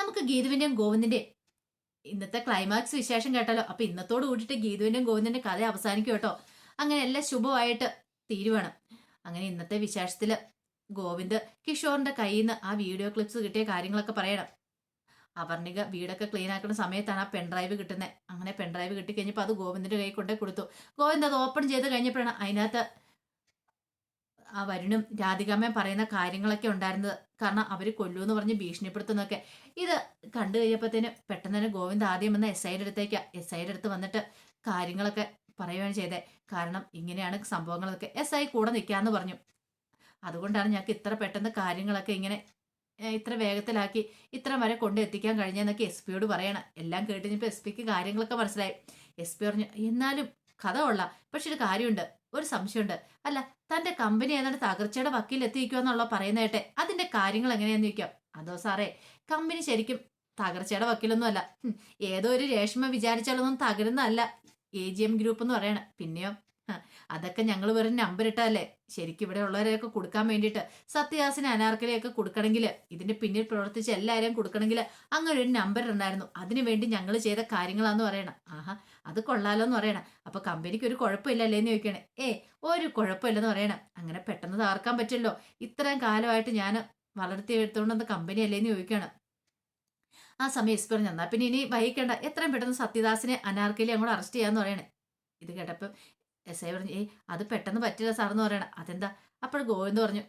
നമുക്ക് ഗീതുവിന്റെയും ഗോവിന്ദിന്റെയും ഇന്നത്തെ ക്ലൈമാക്സ് വിശേഷം കേട്ടാലോ? അപ്പൊ ഇന്നത്തോട് കൂടിയിട്ട് ഗീതുവിന്റെയും ഗോവിന്ദിന്റെ കഥ അവസാനിക്കും കേട്ടോ. അങ്ങനെ എല്ലാം ശുഭമായിട്ട് തീരുവാണ്. അങ്ങനെ ഇന്നത്തെ വിശേഷത്തിൽ ഗോവിന്ദ് കിഷോറിന്റെ കയ്യിൽ നിന്ന് ആ വീഡിയോ ക്ലിപ്സ് കിട്ടിയ കാര്യങ്ങളൊക്കെ പറയണം. അവർണിക വീടൊക്കെ ക്ലീൻ ആക്കുന്ന സമയത്താണ് ആ പെൺഡ്രൈവ് കിട്ടുന്നത് അങ്ങനെ പെൺഡ്രൈവ് കിട്ടി കഴിഞ്ഞപ്പോൾ അത് ഗോവിന്ദിന്റെ കൈ കൊണ്ടേ കൊടുത്തു. ഗോവിന്ദ് അത് ഓപ്പൺ ചെയ്ത് കഴിഞ്ഞപ്പോഴാണ് അതിനകത്ത് ആ വരുണും രാധികാമ്മയും പറയുന്ന കാര്യങ്ങളൊക്കെ ഉണ്ടായിരുന്നത് കാരണം അവർ കൊല്ലൂന്ന് പറഞ്ഞ് ഭീഷണിപ്പെടുത്തുന്നൊക്കെ ഇത് കണ്ടു കഴിഞ്ഞപ്പോഴത്തേന് പെട്ടെന്ന് തന്നെ ഗോവിന്ദ് ആദ്യം വന്ന എസ് ഐയുടെ അടുത്തേക്ക് എസ് ഐയുടെ അടുത്ത് വന്നിട്ട് കാര്യങ്ങളൊക്കെ പറയുകയാണ് ചെയ്തത് കാരണം ഇങ്ങനെയാണ് സംഭവങ്ങളൊക്കെ. എസ് ഐ കൂടെ നിൽക്കാന്ന് പറഞ്ഞു. അതുകൊണ്ടാണ് ഞങ്ങൾക്ക് ഇത്ര പെട്ടെന്ന് കാര്യങ്ങളൊക്കെ ഇങ്ങനെ ഇത്ര വേഗത്തിലാക്കി ഇത്ര വരെ കൊണ്ട് എത്തിക്കാൻ കഴിഞ്ഞെന്നൊക്കെ എസ് പിയോട് പറയണം. എല്ലാം കേട്ട് എസ് പിക്ക് കാര്യങ്ങളൊക്കെ മനസ്സിലായി. എസ് പി പറഞ്ഞു എന്നാലും കഥ കൊള്ളാം. പക്ഷെ ഒരു കാര്യമുണ്ട്. ഒരു സംശയമുണ്ട്. അല്ല തന്റെ കമ്പനി ഏതാണ്ട് തകർച്ചയുടെ വക്കീൽ എത്തിയിരിക്കുമെന്നുള്ള പറയുന്ന അതിന്റെ കാര്യങ്ങൾ എങ്ങനെയാന്ന് ചോദിക്കാം. അതോ സാറേ കമ്പനി ശരിക്കും തകർച്ചയുടെ വക്കീലൊന്നും അല്ല ഏതോ ഒരു രേഷ്മ വിചാരിച്ചാലൊന്നും തകരുന്നതല്ല. എ ജി എം ഗ്രൂപ്പ് എന്ന് പറയണ. പിന്നെയോ? അതൊക്കെ ഞങ്ങൾ വെറും നമ്പർ ഇട്ടല്ലേ ശരിക്കും ഇവിടെ ഉള്ളവരെയൊക്കെ കൊടുക്കാൻ വേണ്ടിയിട്ട് സത്യദാസിന് അനാർക്കലിയൊക്കെ കൊടുക്കണമെങ്കിൽ ഇതിന്റെ പിന്നിൽ പ്രവർത്തിച്ച എല്ലാവരെയും കൊടുക്കണമെങ്കിൽ അങ്ങനെ ഒരു നമ്പർ ഉണ്ടായിരുന്നു അതിനുവേണ്ടി ഞങ്ങൾ ചെയ്ത കാര്യങ്ങളാന്ന് പറയണം. ആഹാ അത് കൊള്ളാലോ എന്ന് പറയണം. അപ്പൊ കമ്പനിക്ക് ഒരു കുഴപ്പമില്ലല്ലേ എന്ന് ചോദിക്കണേ. ഏ ഒരു കുഴപ്പമില്ലെന്ന് പറയണം. അങ്ങനെ പെട്ടെന്ന് താർക്കാൻ പറ്റില്ലോ ഇത്രയും കാലമായിട്ട് ഞാൻ വളർത്തി അത് കമ്പനി അല്ലേന്ന് ചോദിക്കണം. ആ സമയം എസ് പറഞ്ഞു എന്നാ പിന്നെ ഇനി വഹിക്കേണ്ട എത്രയും പെട്ടെന്ന് സത്യദാസിനെ അനാർക്കലി അങ്ങോട്ട് അറസ്റ്റ് ചെയ്യാന്ന് പറയണേ. ഇത് കേട്ടപ്പം എസ് ഐ പറഞ്ഞു ഏയ് അത് പെട്ടെന്ന് പറ്റില്ല സാറെന്ന് പറയണം. അതെന്താ? അപ്പോൾ ഗോവിന്ദ് പറഞ്ഞു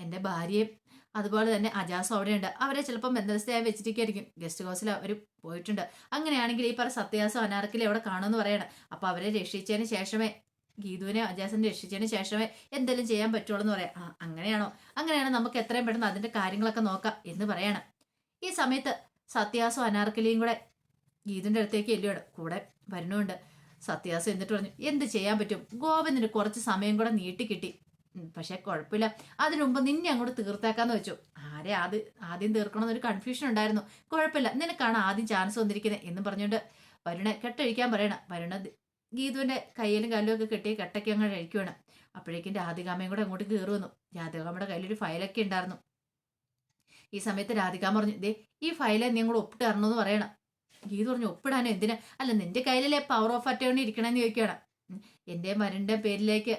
എന്റെ ഭാര്യയും അതുപോലെ തന്നെ അജാസും അവിടെയുണ്ട്. അവരെ ചിലപ്പോൾ ബന്ധസ്ഥയായി വെച്ചിരിക്കുകയായിരിക്കും ഗസ്റ്റ് ഹൗസിൽ അവർ പോയിട്ടുണ്ട്. അങ്ങനെയാണെങ്കിൽ ഈ പറ സത്യാസം അനാർക്കിൽ എവിടെ കാണുമെന്ന് പറയണം. അപ്പോൾ അവരെ രക്ഷിച്ചതിന് ശേഷമേ ഗീതുവിനെ അജാസിനെ രക്ഷിച്ചതിന് ശേഷമേ എന്തെങ്കിലും ചെയ്യാൻ പറ്റുള്ളൂ എന്ന് പറയാം. ആ അങ്ങനെയാണോ? അങ്ങനെയാണോ നമുക്ക് എത്രയും പെട്ടെന്ന് അതിന്റെ കാര്യങ്ങളൊക്കെ നോക്കാം എന്ന് പറയണം. ഈ സമയത്ത് സത്യാസോ അനാർക്കലിയും കൂടെ ഗീതുവിന്റെ അടുത്തേക്ക് എല്ലുവാണ് കൂടെ വരുന്നുണ്ട് സത്യാസം എന്നിട്ട് പറഞ്ഞു എന്ത് ചെയ്യാൻ പറ്റും? ഗോവിന്ദിന് കുറച്ച് സമയം കൂടെ നീട്ടി കിട്ടി. പക്ഷെ കുഴപ്പമില്ല. അതിനു മുമ്പ് നിന്നെ അങ്ങോട്ട് തീർത്തേക്കാന്ന് വെച്ചു. ആരെ ആദ്യം ആദ്യം തീർക്കണമെന്നൊരു കൺഫ്യൂഷൻ ഉണ്ടായിരുന്നു. കുഴപ്പമില്ല നിനക്കാണ് ആദ്യം ചാൻസ് വന്നിരിക്കുന്നത് എന്ന് പറഞ്ഞുകൊണ്ട് വരുണെ കെട്ടഴിക്കാൻ പറയണം. വരുണ ഗീതുവിന്റെ കയ്യിലും കാലിലും ഒക്കെ കെട്ടി കെട്ടയ്ക്ക് അങ്ങ് കഴിക്കുവാണ് അപ്പോഴേക്കും രാധികാമയും കൂടെ അങ്ങോട്ട് കയറി വന്നു. രാധികാമയുടെ കയ്യിലൊരു ഫയലൊക്കെ ഉണ്ടായിരുന്നു. ഈ സമയത്ത് രാധികാമ പറഞ്ഞു ദേ ഈ ഫയലെ അങ്ങോട്ട് ഒപ്പിട്ട് തരണമെന്ന് പറയണം. ഗീതു പറഞ്ഞു ഒപ്പിടാനോ? എന്തിനാ? അല്ല നിന്റെ കയ്യിലല്ലേ പവർ ഓഫ് അറ്റേണി ഇരിക്കണമെന്ന് ചോദിക്കുകയാണ് എന്റെ മരന്റെ പേരിലേക്ക്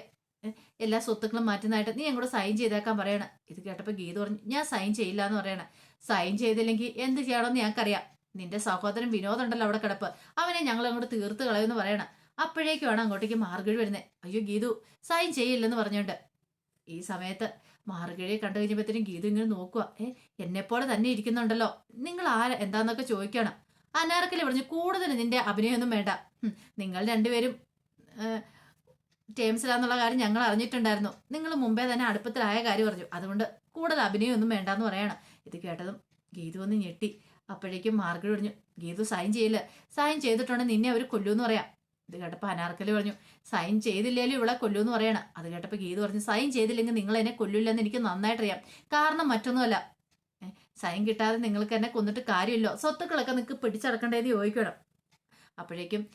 എല്ലാ സ്വത്തുക്കളും മാറ്റുന്നതായിട്ട് നീ അങ്ങോട്ട് സൈൻ ചെയ്തേക്കാൻ പറയണം. ഇത് കേട്ടപ്പോൾ ഗീത പറഞ്ഞു ഞാൻ സൈൻ ചെയ്യില്ല എന്ന് പറയണം. സൈൻ ചെയ്തില്ലെങ്കിൽ എന്ത് ചെയ്യണമെന്ന് ഞങ്ങൾക്കറിയാം. നിന്റെ സഹോദരൻ വിനോദ് ഉണ്ടല്ലോ അവിടെ കിടപ്പ്. അവനെ ഞങ്ങൾ അങ്ങോട്ട് തീർത്ത് കളയുമെന്ന് പറയണം. അപ്പോഴേക്കുമാണ് അങ്ങോട്ടേക്ക് മാർഗഴി വരുന്നത് അയ്യോ ഗീതു സൈൻ ചെയ്യില്ലെന്ന് പറഞ്ഞുകൊണ്ട് ഈ സമയത്ത് മാർഗഴിയെ കണ്ടു കഴിഞ്ഞപ്പോഴത്തേനും ഗീതു ഇങ്ങനെ നോക്കുക ഏ എന്നെപ്പോലെ തന്നെ ഇരിക്കുന്നുണ്ടല്ലോ. നിങ്ങൾ ആര എന്താന്നൊക്കെ ചോദിക്കണം. അനാർക്കലി പറഞ്ഞു കൂടുതൽ നിന്റെ അഭിനയമൊന്നും വേണ്ട. നിങ്ങൾ രണ്ടുപേരും ടേംസിലാന്നുള്ള കാര്യം ഞങ്ങൾ അറിഞ്ഞിട്ടുണ്ടായിരുന്നു നിങ്ങൾ മുമ്പേ തന്നെ അടുപ്പത്തിലായ കാര്യം പറഞ്ഞു അതുകൊണ്ട് കൂടുതൽ അഭിനയമൊന്നും വേണ്ടാന്ന് പറയണം. ഇത് കേട്ടതും ഗീതു ഒന്ന് ഞെട്ടി. അപ്പോഴേക്കും മാർഗഴി പറഞ്ഞു ഗീതു സൈൻ ചെയ്യില്ല? സൈൻ ചെയ്തിട്ടുണ്ടെങ്കിൽ നിന്നെ അവർ കൊല്ലൂന്ന് പറയാം. ഇത് കേട്ടപ്പോൾ അനാർക്കലി പറഞ്ഞു സൈൻ ചെയ്തില്ലേലും ഇവിടെ കൊല്ലൂന്ന് പറയണം. അത് കേട്ടപ്പോൾ ഗീതു പറഞ്ഞു സൈൻ ചെയ്തില്ലെങ്കിൽ നിങ്ങൾ എന്നെ കൊല്ലില്ലെന്ന് എനിക്ക് നന്നായിട്ടറിയാം. കാരണം മറ്റൊന്നുമല്ല. സൈൻ കിട്ടാതെ നിങ്ങൾക്ക് എന്നെ കൊന്നിട്ട് കാര്യമില്ലോ. സ്വത്തുക്കളൊക്കെ നിങ്ങൾക്ക് പിടിച്ചടക്കണ്ടേന്ന് ചോദിക്കണം. അപ്പോഴേക്കും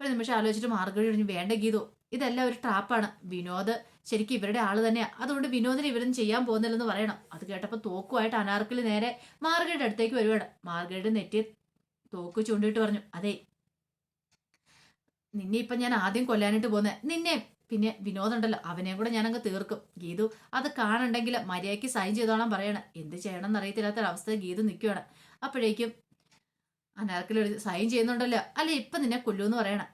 ഒരു നിമിഷം ആലോചിച്ചിട്ട് മാർഗഴി പറഞ്ഞു വേണ്ട ഗീതു. ഇതെല്ലാം ഒരു ട്രാപ്പാണ്. വിനോദ് ശരിക്കും ഇവരുടെ ആൾ തന്നെയാണ് അതുകൊണ്ട് വിനോദിന് ഇവരും ചെയ്യാൻ പോകുന്നില്ലെന്ന് പറയണം. അത് കേട്ടപ്പോൾ തോക്കുമായിട്ട് അനാർക്കിൽ നേരെ മാർഗയുടെ അടുത്തേക്ക് വരുവാണ്. മാർഗയുടെ നെറ്റി തോക്ക് ചൂണ്ടിട്ട് പറഞ്ഞു അതെ നിന്നെ ഇപ്പം ഞാൻ ആദ്യം കൊല്ലാനായിട്ട് പോകുന്നത് നിന്നെ പിന്നെ വിനോദുണ്ടല്ലോ അവനെയും കൂടെ ഞാനങ്ങ് തീർക്കും. ഗീതു അത് കാണണ്ടെങ്കിൽ മര്യാദയ്ക്ക് സൈൻ ചെയ്തോളാൻ പറയണം. എന്ത് ചെയ്യണം എന്നറിയത്തില്ലാത്തൊരവസ്ഥ ഗീതു നിൽക്കുകയാണ് അപ്പോഴേക്കും അനാർക്കിൽ ഒരു സൈൻ ചെയ്യുന്നുണ്ടല്ലോ അല്ലെ ഇപ്പം നിന്നെ കൊല്ലൂന്ന് പറയണം.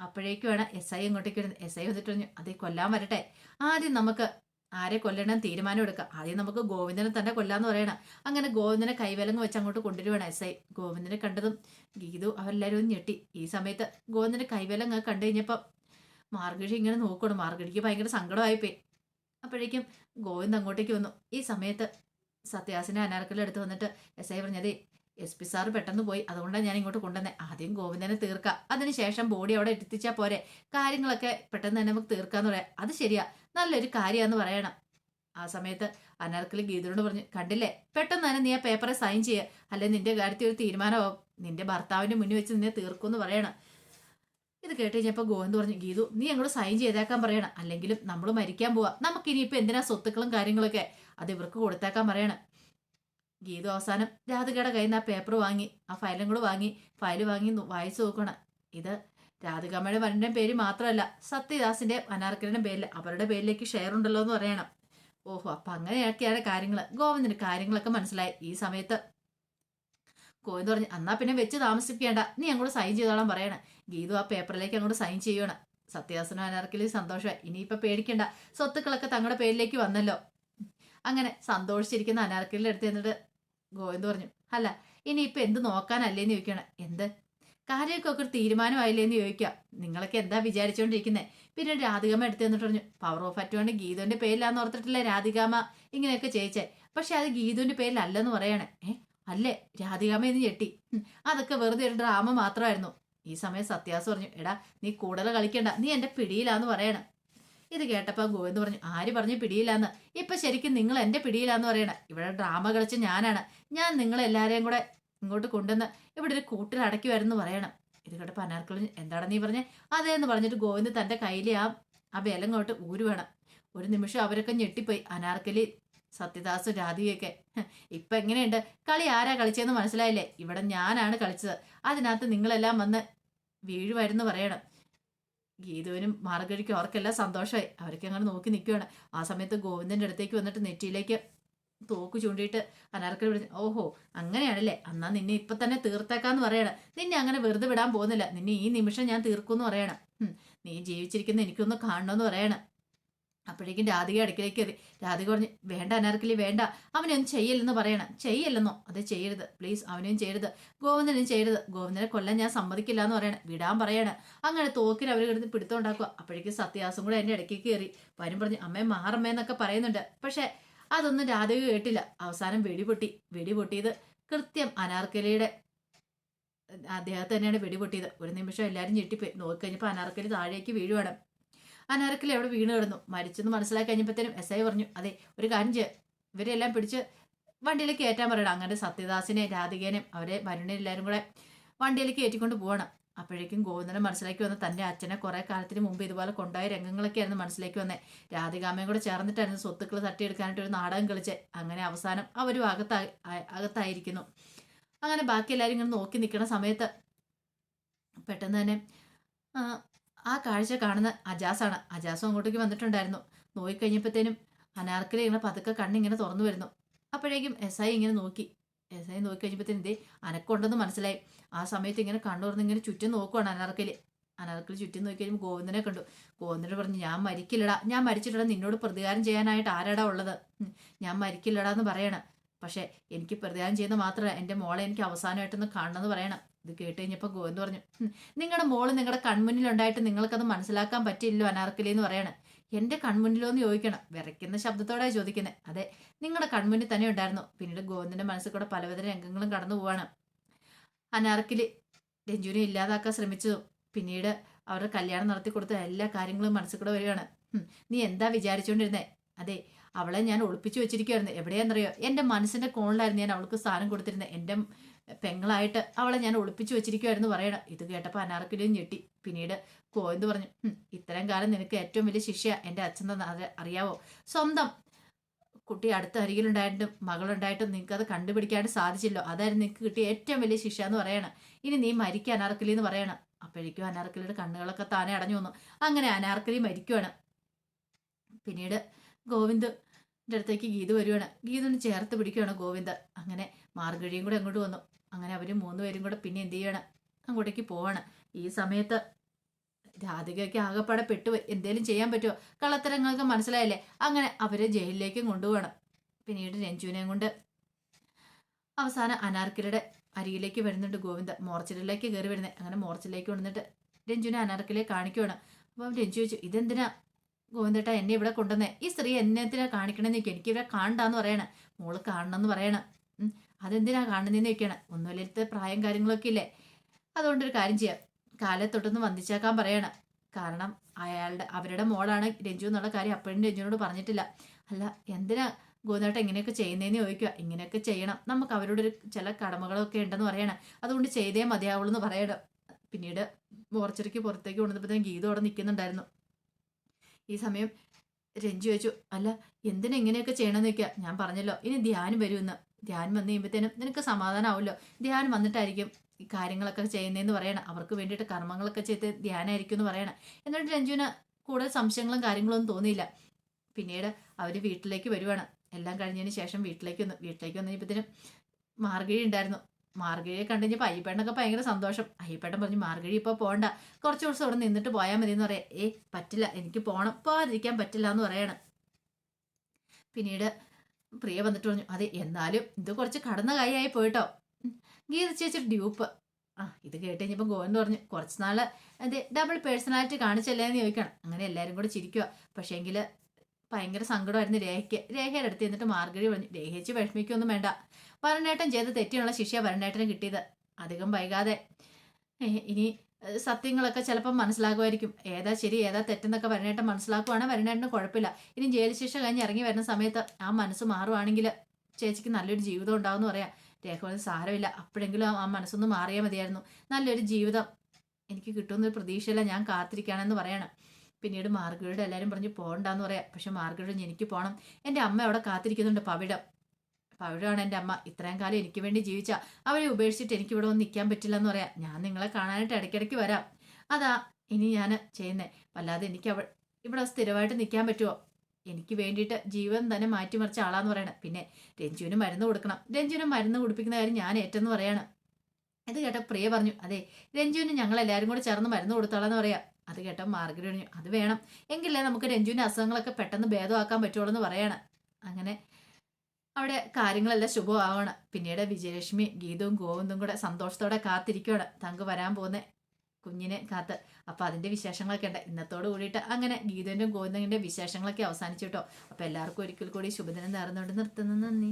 അപ്പോഴേക്കുമാണ് എസ് ഐ ഇങ്ങോട്ടേക്ക് വരുന്നത്. എസ് ഐ വന്നിട്ട് പറഞ്ഞു അതേ കൊല്ലാൻ വരട്ടെ. ആദ്യം നമുക്ക് ആരെ കൊല്ലണം? തീരുമാനം എടുക്കാം. ആദ്യം നമുക്ക് ഗോവിന്ദനെ തന്നെ കൊല്ലാന്ന് പറയണം. അങ്ങനെ ഗോവിന്ദനെ കൈവലങ്ങ് വെച്ച് അങ്ങോട്ട് കൊണ്ടുവരുവാണ് എസ് ഐ ഗോവിന്ദനെ കണ്ടതും ഗീതു അവരെല്ലാവരും ഒന്ന് ഞെട്ടി. ഈ സമയത്ത് ഗോവിന്ദന്റെ കൈവലങ്ങ് കണ്ടു കഴിഞ്ഞപ്പം മാർഗഴി ഇങ്ങനെ നോക്കണം മാർഗഴിക്ക് ഭയങ്കര സങ്കടമായിപ്പോയി. അപ്പോഴേക്കും ഗോവിന്ദ് അങ്ങോട്ടേക്ക് വന്നു. ഈ സമയത്ത് സത്യാസിനെ അനാർക്കലെടുത്ത് വന്നിട്ട് എസ് ഐ പറഞ്ഞതേ എസ് പി സാറ് പെട്ടെന്ന് പോയി. അതുകൊണ്ടാണ് ഞാൻ ഇങ്ങോട്ട് കൊണ്ടുവന്നത് ആദ്യം ഗോവിന്ദനെ തീർക്കാം. അതിനുശേഷം ബോഡി അവിടെ എത്തിച്ചാൽ പോരെ. കാര്യങ്ങളൊക്കെ പെട്ടെന്ന് തന്നെ നമുക്ക് തീർക്കാന്ന് പറയാം. അത് ശരിയാ. നല്ലൊരു കാര്യമാന്ന് പറയണം. ആ സമയത്ത് അനാർക്കലി ഗീതയോട് പറഞ്ഞു കണ്ടില്ലേ? പെട്ടെന്ന് തന്നെ നീ ആ പേപ്പറെ സൈൻ ചെയ്യുക അല്ലെ നിന്റെ കാര്യത്തിൽ ഒരു തീരുമാനമാവും. നിന്റെ ഭർത്താവിന്റെ മുന്നിൽ വെച്ച് നിന്നെ തീർക്കുമെന്ന് പറയണം. ഇത് കേട്ട് കഴിഞ്ഞപ്പോൾ ഗോവിന്ദ് പറഞ്ഞു ഗീതു നീ അങ്ങോട്ട് സൈൻ ചെയ്തേക്കാൻ പറയണം. അല്ലെങ്കിലും നമ്മൾ മരിക്കാൻ പോവാ. നമുക്ക് ഇനിയിപ്പോ എന്തിനാ സ്വത്തുക്കളും കാര്യങ്ങളൊക്കെ? അത് ഇവർക്ക് കൊടുത്തേക്കാൻ പറയണം. ഗീതു അവസാനം രാധികയുടെ കയ്യിൽ നിന്ന് ആ പേപ്പർ വാങ്ങി ആ ഫയലും കൂടെ വാങ്ങി ഫയൽ വാങ്ങി വായിച്ചു നോക്കണം ഇത് രാധികാമ്മയുടെ വരന്റെ പേര് മാത്രമല്ല സത്യദാസിന്റെ അനാർക്കലിന്റെ പേരിൽ അവരുടെ പേരിലേക്ക് ഷെയർ ഉണ്ടല്ലോ എന്ന് പറയണം. ഓഹോ അപ്പം അങ്ങനെയൊക്കെയാണ് കാര്യങ്ങൾ ഗോവിന്ദന് കാര്യങ്ങളൊക്കെ മനസ്സിലായി ഈ സമയത്ത്. ഗോവിന്ദ് പറഞ്ഞു എന്നാ പിന്നെ വെച്ച് താമസിക്കേണ്ട നീ അങ്ങോട്ട് സൈൻ ചെയ്തോളാൻ പറയണം. ഗീതു ആ പേപ്പറിലേക്ക് അങ്ങോട്ട് സൈൻ ചെയ്യണം സത്യാസനം അനാർക്കലി സന്തോഷമായി. ഇനിയിപ്പോൾ പേടിക്കേണ്ട. സ്വത്തുക്കളൊക്കെ തങ്ങളുടെ പേരിലേക്ക് വന്നല്ലോ. അങ്ങനെ സന്തോഷിച്ചിരിക്കുന്ന അനാർക്കലിന്റെ അടുത്ത് എന്നിട്ട് ഗോവിന്ദ് പറഞ്ഞു അല്ല ഇനി ഇപ്പൊ എന്ത് നോക്കാനല്ലേന്ന് ചോദിക്കണം എന്ത്? കാര്യമൊക്കെ ഒരു തീരുമാനമായില്ലേന്ന് ചോദിക്കാം നിങ്ങളൊക്കെ എന്താ വിചാരിച്ചുകൊണ്ടിരിക്കുന്നത് പിന്നെ രാധികാമ്മ എടുത്തു തന്നിട്ട് പറഞ്ഞു പവർ ഓഫ് അറ്റുകൊണ്ട് ഗീതുവിന്റെ പേരിലാന്ന് ഓർത്തിട്ടില്ലേ രാധികാമ്മ? ഇങ്ങനെയൊക്കെ ചേച്ചേ പക്ഷെ അത് ഗീതുവിന്റെ പേരിലല്ലെന്ന് പറയണേ. ഏ അല്ലേ? രാധികാമ്മ എന്ന് ഞെട്ടി. ഉം, അതൊക്കെ വെറുതെ ഒരു ഡ്രാമ മാത്രമായിരുന്നു. ഈ സമയം സത്യാസ് പറഞ്ഞു എടാ നീ കൂടുതൽ കളിക്കണ്ട. നീ എന്റെ പിടിയിലാന്ന് പറയണം. ഇത് കേട്ടപ്പോൾ ഗോവിന്ദ് പറഞ്ഞു ആര് പറഞ്ഞു പിടിയിലാന്ന് ഇപ്പൊ ശരിക്കും നിങ്ങൾ എന്റെ പിടിയിലാന്ന് പറയണ. ഇവിടെ ഡ്രാമ കളിച്ച ഞാനാണ്. ഞാൻ നിങ്ങളെല്ലാരെയും കൂടെ ഇങ്ങോട്ട് കൊണ്ടുവന്ന് ഇവിടെ ഒരു കൂട്ടിൽ അടക്കി വരുന്നു പറയണം. ഇത് കേട്ടപ്പോ അനാർക്കളി എന്താണ് നീ പറഞ്ഞേ? അതേ എന്ന് പറഞ്ഞിട്ട് ഗോവിന്ദ് തന്റെ കയ്യിലെ ആ ആ വേലങ്ങോട്ട് ഊരു ഊരുവേണം. ഒരു നിമിഷം അവരൊക്കെ ഞെട്ടിപ്പോയി. അനാർക്കലി സത്യദാസും രാധികയൊക്കെ ഇപ്പൊ എങ്ങനെയുണ്ട്? കളി ആരാ കളിച്ചതെന്ന് മനസ്സിലായില്ലേ? ഇവിടെ ഞാനാണ് കളിച്ചത്. അതിനകത്ത് നിങ്ങളെല്ലാം വന്ന് വീഴുമായിരുന്നു പറയണം. ഗീതുവിനും മാർഗഴിക്കും അവർക്കെല്ലാം സന്തോഷമായി. അവരൊക്കെ അങ്ങനെ നോക്കി നിൽക്കുകയാണ് ആ സമയത്ത് ഗോവിന്ദന്റെ അടുത്തേക്ക് വന്നിട്ട് നെറ്റിയിലേക്ക് തോക്ക് ചൂണ്ടിയിട്ട് അനാർക്കൽ വിളിച്ചു ഓഹോ അങ്ങനെയാണല്ലേ? എന്നാ നിന്നെ ഇപ്പൊ തന്നെ തീർത്തേക്കാന്ന് പറയണം. നിന്നെ അങ്ങനെ വെറുതെ വിടാൻ പോകുന്നില്ല. നിന്നെ ഈ നിമിഷം ഞാൻ തീർക്കുമെന്ന് പറയണം. നീ ജീവിച്ചിരിക്കുന്ന എനിക്കൊന്ന് കാണണമെന്ന് പറയണം. അപ്പോഴേക്കും രാധിക അടുക്കിലേക്ക് കയറി രാധിക പറഞ്ഞു വേണ്ട അനാർക്കലി വേണ്ട. അവനൊന്നും ചെയ്യല്ലെന്ന് പറയണം. ചെയ്യല്ലെന്നോ? അത് ചെയ്യരുത്. പ്ലീസ് അവനെയും ചെയ്യരുത്. ഗോവിന്ദനും ചെയ്യരുത്. ഗോവിന്ദനെ കൊല്ലാൻ ഞാൻ സമ്മതിക്കില്ല എന്ന് പറയണം. വിടാൻ പറയണം. അങ്ങനെ തോക്കിൽ അവർ കിടന്ന് പിടുത്തമുണ്ടാക്കുക അപ്പോഴേക്കും സത്യാസം കൂടെ എന്റെ ഇടയ്ക്ക് കയറി. വരും പറഞ്ഞു അമ്മേ മാറമ്മേ എന്നൊക്കെ പറയുന്നുണ്ട്. പക്ഷേ അതൊന്നും രാധിക കേട്ടില്ല. അവസാനം വെടിപൊട്ടി വെടിപൊട്ടിയത് കൃത്യം അനാർക്കലിയുടെ അദ്ദേഹത്തെ തന്നെയാണ് വെടിപൊട്ടിയത് ഒരു നിമിഷം എല്ലാവരും ഞെട്ടിപ്പോയി. നോക്കി കഴിഞ്ഞപ്പോൾ അനാർക്കലി താഴേക്ക് വീഴുവാണ്. അനാർക്കലി അവിടെ വീണ് കിടന്നു? മരിച്ചെന്ന് മനസ്സിലാക്കി കഴിഞ്ഞപ്പോഴത്തേനും എസ് ഐ പറഞ്ഞു അതെ ഒരു കാര്യം ഇവരെല്ലാം പിടിച്ച് വണ്ടിയിലേക്ക് കയറ്റാൻ പറയണം. അങ്ങനെ സത്യദാസിനെ രാധികേനെയും അവരെ വരുണിനെ എല്ലാവരും കൂടെ വണ്ടിയിലേക്ക് കയറ്റിക്കൊണ്ട് പോകണം അപ്പോഴേക്കും ഗോവിന്ദനെ മനസ്സിലാക്കി വന്ന തന്റെ അച്ഛനെ കുറേ കാലത്തിന് മുമ്പ് ഇതുപോലെ കൊണ്ടുപോയ രംഗങ്ങളൊക്കെയായിരുന്നു മനസ്സിലാക്കി വന്നേ. രാധികാമയും കൂടെ ചേർന്നിട്ടായിരുന്നു സ്വത്തുക്കൾ തട്ടിയെടുക്കാനായിട്ട് ഒരു നാടകം കളിച്ച്. അങ്ങനെ അവസാനം അവരും അകത്തായി അകത്തായിരിക്കുന്നു. അങ്ങനെ ബാക്കി എല്ലാവരും ഇങ്ങനെ നോക്കി നിൽക്കുന്ന സമയത്ത് പെട്ടെന്ന് തന്നെ ആ, കാഴ്ച കാണുന്ന അജാസാണ്. അജാസും അങ്ങോട്ടേക്ക് വന്നിട്ടുണ്ടായിരുന്നു. നോക്കിക്കഴിഞ്ഞപ്പോഴത്തേനും അനാർക്കലി ഇങ്ങനെ പതുക്കെ കണ്ണിങ്ങനെ തുറന്നു വരുന്നു. അപ്പോഴേക്കും എസ് ഐ ഇങ്ങനെ നോക്കി. എസ് ഐ നോക്കി കഴിഞ്ഞപ്പോഴത്തേനും അനക്കുണ്ടെന്ന് മനസ്സിലായി. ആ സമയത്ത് ഇങ്ങനെ കണ്ണു ഇങ്ങനെ ചുറ്റും നോക്കുവാണ് അനാർക്കലി. അനാർക്കലി ചുറ്റും നോക്കി കഴിയുമ്പോൾ ഗോവിന്ദനെ കണ്ടു. ഗോവിന്ദനെ പറഞ്ഞു ഞാൻ മരിക്കില്ലടാ. ഞാൻ മരിച്ചിട്ടില്ല നിന്നോട് പ്രതികാരം ചെയ്യാനായിട്ട് ആരാടാ ഉള്ളത്? ഞാൻ മരിക്കില്ലടാ എന്ന് പറയണം. പക്ഷേ എനിക്ക് പ്രതികാരം ചെയ്യുന്ന മാത്രമല്ല എന്റെ മോളെ എനിക്ക് അവസാനമായിട്ടൊന്ന് കാണണമെന്ന് പറയണം. ഇത് കേട്ട് കഴിഞ്ഞപ്പോൾ ഗോവിന്ദ് പറഞ്ഞു നിങ്ങളുടെ മോൾ നിങ്ങളുടെ കൺമുന്നിൽ ഉണ്ടായിട്ട് നിങ്ങൾക്കത് മനസ്സിലാക്കാൻ പറ്റില്ലല്ലോ അനാർക്കലി എന്ന് പറയണം. എന്റെ കൺമുന്നിലോ എന്ന് ചോദിക്കണം. വിറയ്ക്കുന്ന ശബ്ദത്തോടെ ചോദിക്കുന്നത് അതെ നിങ്ങളുടെ കൺമുന്നിൽ തന്നെ ഉണ്ടായിരുന്നു. പിന്നീട് ഗോവിന്ദന്റെ മനസ്സിൽ കൂടെ പലവിധ രംഗങ്ങളും കടന്നു പോവാണ്. അനാർക്കിലി രഞ്ജുവിനെ ഇല്ലാതാക്കാൻ ശ്രമിച്ചു. പിന്നീട് അവരുടെ കല്യാണം നടത്തി കൊടുത്ത എല്ലാ കാര്യങ്ങളും മനസ്സിൽ കൂടെ വരികയാണ്. നീ എന്താ വിചാരിച്ചുകൊണ്ടിരുന്നേ അതെ അവളെ ഞാൻ ഒളിപ്പിച്ചു വെച്ചിരിക്കുവായിരുന്നു. എവിടെയാണെന്നറിയോ എന്റെ മനസ്സിന്റെ കോണിലായിരുന്നു ഞാൻ അവൾക്ക് സ്ഥാനം കൊടുത്തിരുന്നത് എന്റെ പെങ്ങളായിട്ട് അവളെ ഞാൻ ഒളിപ്പിച്ചു വെച്ചിരിക്കുമായിരുന്നു പറയണം. ഇത് കേട്ടപ്പോൾ അനാർക്കിലും ഞെട്ടി. പിന്നീട് കോയന്ത് പറഞ്ഞു "ഹും, ഇത്രയും കാലം നിനക്ക് ഏറ്റവും വലിയ ശിക്ഷ എന്റെ അച്ഛൻ തന്നെ അറിയാവോ? സ്വന്തം കുട്ടി അടുത്ത അരികിലുണ്ടായിട്ടും മകളുണ്ടായിട്ടും നിങ്ങൾക്ക് അത് കണ്ടുപിടിക്കാണ്ട് സാധിച്ചില്ലോ. അതായിരുന്നു നിനക്ക് കിട്ടിയ ഏറ്റവും വലിയ ശിക്ഷ എന്ന് പറയണം. ഇനി നീ മരിക്കുക അനാർക്കലി എന്ന് പറയണം. അപ്പോഴേക്കും അനാർക്കലിയുടെ കണ്ണുകളൊക്കെ താനെ അടഞ്ഞു വന്നു. അങ്ങനെ അനാർക്കലി മരിക്കുവാണ്. പിന്നീട് ഗോവിന്ദ് അടുത്തേക്ക് ഗീത് വരുവാണ്. ഗീതൊന്ന് ചേർത്ത് പിടിക്കുകയാണ് ഗോവിന്ദ്. അങ്ങനെ മാർഗഴിയും കൂടെ അങ്ങോട്ട് വന്നു. അങ്ങനെ അവർ മൂന്നുപേരും കൂടെ പിന്നെ എന്ത് ചെയ്യണം? അങ്ങോട്ടേക്ക് പോവാണ്. ഈ സമയത്ത് രാധികയ്ക്ക് ആകെപ്പാടെ പെട്ടുപോയി. എന്തേലും ചെയ്യാൻ പറ്റുമോ കള്ളത്തരങ്ങൾക്ക് മനസ്സിലായല്ലേ? അങ്ങനെ അവരെ ജയിലിലേക്കും കൊണ്ടുപോകണം. പിന്നീട് രഞ്ജുവിനെയും കൊണ്ട് അവസാനം അനാർക്കലിയുടെ അരികിലേക്ക് വരുന്നുണ്ട് ഗോവിന്ദ. മോർച്ചിലേക്ക് കയറി വരുന്നത് അങ്ങനെ മോർച്ചറിലേക്ക് വന്നിട്ട് രഞ്ജുവിനെ അനാർക്കിലെ കാണിക്കുവാണ്. അപ്പം രഞ്ജു ചോദിച്ചു ഇതെന്തിനാ ഗോവിന്ദേട്ടാ എന്നെ ഇവിടെ കൊണ്ടുവന്നേ? ഈ സ്ത്രീ എന്നെ എന്തിനാ കാണിക്കണമെന്ന് എനിക്ക്? ഇവിടെ കാണണ്ടെന്ന് പറയണേ. മോൾ കാണണമെന്ന് പറയണം. അതെന്തിനാ കാണുന്നതെന്ന് വെക്കണം ഒന്നുമില്ലാത്ത പ്രായം കാര്യങ്ങളൊക്കെ ഇല്ലേ? അതുകൊണ്ടൊരു കാര്യം ചെയ്യാം. കാലത്തൊട്ടൊന്ന് വന്ദിച്ചേക്കാൻ പറയണം. കാരണം അയാളുടെ അവരുടെ മോളാണ് രഞ്ജു എന്നുള്ള കാര്യം അപ്പോഴും രഞ്ജുവിനോട് പറഞ്ഞിട്ടില്ല. അല്ല എന്തിനാ ഗോനേട്ടം ഇങ്ങനെയൊക്കെ ചെയ്യുന്നതെന്ന് ചോദിക്കുക ഇങ്ങനെയൊക്കെ ചെയ്യണം. നമുക്ക് അവരോട് ഒരു ചില കടമകളൊക്കെ ഉണ്ടെന്ന് പറയണം. അതുകൊണ്ട് ചെയ്തേ മതിയാവുള്ളൂ എന്ന് പറയണം. പിന്നീട് മോർച്ചറിക്ക് പുറത്തേക്ക് കൊണ്ടുവന്നപ്പോഴത്തേക്കും ഗീത അവിടെ നിൽക്കുന്നുണ്ടായിരുന്നു. ഈ സമയം രഞ്ജു ചോദിച്ചു അല്ല എന്തിനാ ഇങ്ങനെയൊക്കെ ചെയ്യണമെന്ന് വെക്കുക ഞാൻ പറഞ്ഞല്ലോ ഇനി ധ്യാനം വരുമെന്ന് ധ്യാൻ വന്നു കഴിയുമ്പോഴത്തേനും നിനക്ക് സമാധാനമാവുമല്ലോ ധ്യാനം വന്നിട്ടായിരിക്കും ഈ കാര്യങ്ങളൊക്കെ ചെയ്യുന്നതെന്ന് പറയണം. അവർക്ക് വേണ്ടിയിട്ട് കർമ്മങ്ങളൊക്കെ ചെയ്ത് ധ്യാനമായിരിക്കും എന്ന് പറയണം. എന്നിട്ട് രഞ്ജുവിന് കൂടുതൽ സംശയങ്ങളും കാര്യങ്ങളും ഒന്നും തോന്നിയില്ല. പിന്നീട് അവർ വീട്ടിലേക്ക് വരുവാണ്. എല്ലാം കഴിഞ്ഞതിന് ശേഷം വീട്ടിലേക്ക് വന്നു വീട്ടിലേക്ക് വന്നു കഴിഞ്ഞപ്പോഴത്തേനും മാർഗഴി ഉണ്ടായിരുന്നു. മാർഗഴിയെ കണ്ടു കഴിഞ്ഞപ്പോൾ അയ്യപ്പേട്ടനൊക്കെ ഭയങ്കര സന്തോഷം. അയ്യപ്പേട്ടൻ പറഞ്ഞു മാർഗഴി ഇപ്പോൾ പോകണ്ട കുറച്ച് ദിവസം അവിടെ നിന്നിട്ട് പോയാൽ മതി എന്ന് പറയാം. ഏ പറ്റില്ല. എനിക്ക് പോകണം പോകാതിരിക്കാൻ പറ്റില്ല എന്ന് പറയാണ്. പിന്നീട് പ്രിയ വന്നിട്ട് പറഞ്ഞു അതെ എന്നാലും ഇത് കുറച്ച് കടന്ന കൈയായി പോയിട്ടോ. ഗീത ചേച്ചി ഡ്യൂപ്പ്. ആ ഇത് കേട്ട് കഴിഞ്ഞപ്പോൾ ഗോവിന്ദ് പറഞ്ഞു കുറച്ച് നാൾ അതെ ഡബിൾ പേഴ്സണാലിറ്റി കാണിച്ചല്ലേ എന്ന് ചോദിക്കണം. അങ്ങനെ എല്ലാവരും കൂടെ ചിരിക്കുക പക്ഷേങ്കിൽ ഭയങ്കര സങ്കടമായിരുന്നു രേഖയ്ക്ക്. രേഖയുടെ അടുത്ത് എന്നിട്ട് മാർഗഴി പറഞ്ഞു രേഖയിച്ച് വിഷമിക്കൊന്നും വേണ്ട. വരണേട്ടൻ ചെയ്ത് തെറ്റിയുള്ള ശിക്ഷ വരണേട്ടന് കിട്ടിയത്. അധികം വൈകാതെ. ഇനി സത്യങ്ങളൊക്കെ ചിലപ്പം മനസ്സിലാകുമായിരിക്കും. ഏതാ ശരി ഏതാ തെറ്റെന്നൊക്കെ വരണേട്ടൻ മനസ്സിലാക്കുവാണെങ്കിൽ വരണേട്ടന് കുഴപ്പമില്ല. ഇനി ജയിൽ ശിക്ഷ കഴിഞ്ഞ് ഇറങ്ങി വരുന്ന സമയത്ത് ആ മനസ്സ് മാറുവാണെങ്കിൽ ചേച്ചിക്ക് നല്ലൊരു ജീവിതം ഉണ്ടാവുമെന്ന് പറയാം. രേഖ സാരമില്ല. അപ്പോഴെങ്കിലും ആ- മനസ്സൊന്ന് മാറിയാൽ മതിയായിരുന്നു. നല്ലൊരു ജീവിതം എനിക്ക് കിട്ടുമെന്നൊരു പ്രതീക്ഷയില്ല ഞാൻ കാത്തിരിക്കുകയാണെന്ന് പറയണം. പിന്നീട് മാർഗഴിയുടെ എല്ലാവരും പറഞ്ഞു പോകണ്ടെന്ന് പറയാം. പക്ഷെ പറഞ്ഞു, എനിക്ക് പോകണം. എന്റെ അമ്മ അവിടെ കാത്തിരിക്കുന്നുണ്ട് പവിടം. പവിടമാണ് എന്റെ അമ്മ ഇത്രയും കാലം എനിക്ക് വേണ്ടി ജീവിച്ച അവരെ ഉപേക്ഷിച്ചിട്ട് എനിക്ക് ഇവിടെ ഒന്നും നിൽക്കാൻ പറ്റില്ല എന്ന് പറയാം. ഞാൻ നിങ്ങളെ കാണാനായിട്ട് ഇടയ്ക്കിടയ്ക്ക് വരാം. അതാ ഇനി ഞാൻ ചെയ്യുന്നേ. വല്ലാതെ എനിക്ക് അവ ഇവിടെ സ്ഥിരമായിട്ട് നിൽക്കാൻ പറ്റുമോ? എനിക്ക് വേണ്ടിയിട്ട് ജീവൻ തന്നെ മാറ്റിമറിച്ച ആളാന്ന് പറയണം. പിന്നെ രഞ്ജുവിന് മരുന്ന് കൊടുക്കണം. രഞ്ജുവിന് മരുന്ന് കുടിപ്പിക്കുന്ന കാര്യം ഞാൻ ഏറ്റെന്ന് പറയാണ്. ഇത് കേട്ട പ്രിയ പറഞ്ഞു അതെ രഞ്ജുവിന് ഞങ്ങൾ എല്ലാവരും കൂടെ ചേർന്ന് മരുന്ന് കൊടുത്തോളാന്ന് പറയാം. അത് കേട്ട മാർഗരറ്റ് പറഞ്ഞു അത് വേണം. എങ്കിലേ നമുക്ക് രഞ്ജുവിന്റെ അസുഖങ്ങളൊക്കെ പെട്ടെന്ന് ഭേദമാക്കാൻ പറ്റുള്ളൂ എന്ന് പറയാണ്. അങ്ങനെ അവിടെ കാര്യങ്ങളെല്ലാം ശുഭമാവണം. പിന്നീട് വിജയലക്ഷ്മി ഗീതവും ഗോവിന്ദും കൂടെ സന്തോഷത്തോടെ കാത്തിരിക്കുകയാണ്. തങ്ക് വരാൻ പോകുന്ന. കുഞ്ഞിനെ കാത്ത്. അപ്പൊ അതിന്റെ വിശേഷങ്ങളൊക്കെ ഉണ്ട്. ഇന്നത്തോട് കൂടിയിട്ട് അങ്ങനെ ഗീതന്റെയും ഗോവിന്ദന്റെ വിശേഷങ്ങളൊക്കെ അവസാനിച്ചു കേട്ടോ. അപ്പൊ എല്ലാവർക്കും ഒരിക്കൽ കൂടി ശുഭദിനം നേർന്നുകൊണ്ട് നിർത്തുന്നു. നന്ദി.